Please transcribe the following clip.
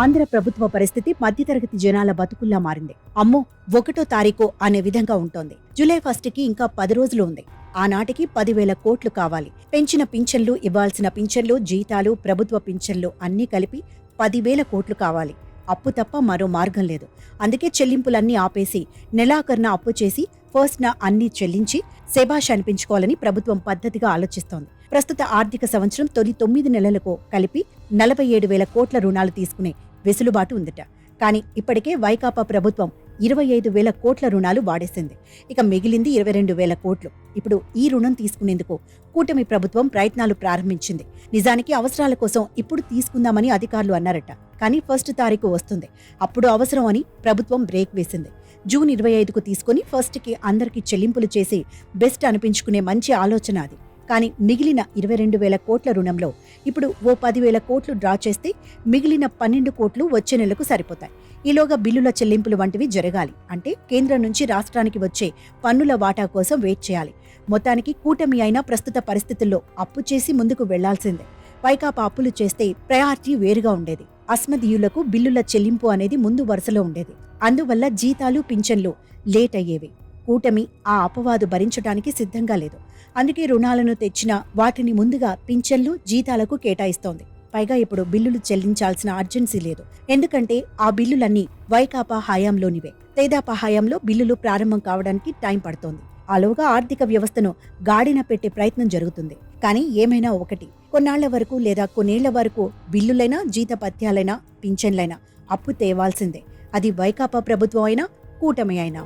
ఆంధ్ర ప్రభుత్వ పరిస్థితి మధ్యతరగతి జనాల బతుకుల్లా మారింది. అమ్మో ఒకటో తారీఖు అనే విధంగా ఉంటోంది. జూలై ఫస్ట్కి ఇంకా పది రోజులు ఉంది. ఆనాటికి పదివేల కోట్లు కావాలి. పెంచిన పింఛన్లు ఇవ్వాల్సిన పింఛన్లు జీతాలు ప్రభుత్వ పింఛన్లు అన్నీ కలిపి పదివేల కోట్లు కావాలి. అప్పు తప్ప మరో మార్గం లేదు. అందుకే చెల్లింపులన్నీ ఆపేసి నెలాఖరున అప్పు చేసి ఫస్ట్ అన్ని చెల్లించి శభాష్ అనిపించుకోవాలని ప్రభుత్వం పద్ధతిగా ఆలోచిస్తోంది. ప్రస్తుత ఆర్థిక సంవత్సరం తొలి తొమ్మిది నెలలకు కలిపి నలభై ఏడు వేల కోట్ల రుణాలు తీసుకునే వెసులుబాటు ఉందట. కానీ ఇప్పటికే వైకాపా ప్రభుత్వం ఇరవై ఐదు వేల కోట్ల రుణాలు వాడేసింది. ఇక మిగిలింది ఇరవై రెండు వేల కోట్లు. ఇప్పుడు ఈ రుణం తీసుకునేందుకు కూటమి ప్రభుత్వం ప్రయత్నాలు ప్రారంభించింది. నిజానికి అవసరాల కోసం ఇప్పుడు తీసుకుందామని అధికారులు అన్నారట. కానీ ఫస్ట్ తారీఖు వస్తుంది. అప్పుడు అవసరం అని ప్రభుత్వం బ్రేక్ వేసింది. జూన్ ఇరవై ఐదుకు తీసుకుని ఫస్ట్కి అందరికీ చెల్లింపులు చేసి బెస్ట్ అనిపించుకునే మంచి ఆలోచన అది. కానీ మిగిలిన ఇరవై రెండు వేల కోట్ల రుణంలో ఇప్పుడు ఓ పదివేల కోట్లు డ్రా చేస్తే మిగిలిన పన్నెండు కోట్లు వచ్చే నెలకు సరిపోతాయి. ఈలోగా బిల్లుల చెల్లింపులు వంటివి జరగాలి. అంటే కేంద్రం నుంచి రాష్ట్రానికి వచ్చే పన్నుల వాటా కోసం వెయిట్ చేయాలి. మొత్తానికి కూటమి అయిన ప్రస్తుత పరిస్థితుల్లో అప్పు చేసి ముందుకు వెళ్ళాల్సిందే. వైకాపా అప్పులు చేస్తే ప్రయారిటీ వేరుగా ఉండేది. అస్మదీయులకు బిల్లుల చెల్లింపు అనేది ముందు వరుసలో ఉండేది. అందువల్ల జీతాలు పింఛన్లు లేట్ అయ్యేవి. కూటమి ఆ అపవాదు భరించడానికి సిద్ధంగా లేదు. అందుకే రుణాలను తెచ్చిన వాటిని ముందుగా పింఛన్లు జీతాలకు కేటాయిస్తోంది. పైగా ఇప్పుడు బిల్లులు చెల్లించాల్సిన అర్జెన్సీ లేదు. ఎందుకంటే ఆ బిల్లులన్నీ వైకాపా హయాంలోనివే. తేదాపా హయాంలో బిల్లులు ప్రారంభం కావడానికి టైం పడుతోంది. అలోగా ఆర్థిక వ్యవస్థను గాడిన పెట్టే ప్రయత్నం జరుగుతుంది. కానీ ఏమైనా ఒకటి కొన్నాళ్ళ వరకు లేదా కొన్నేళ్ళ వరకు బిల్లులైనా జీతపత్యాలైనా పింఛన్లైనా అప్పు తేవాల్సిందే. అది వైకాపా ప్రభుత్వం అయినా కూటమి అయినా.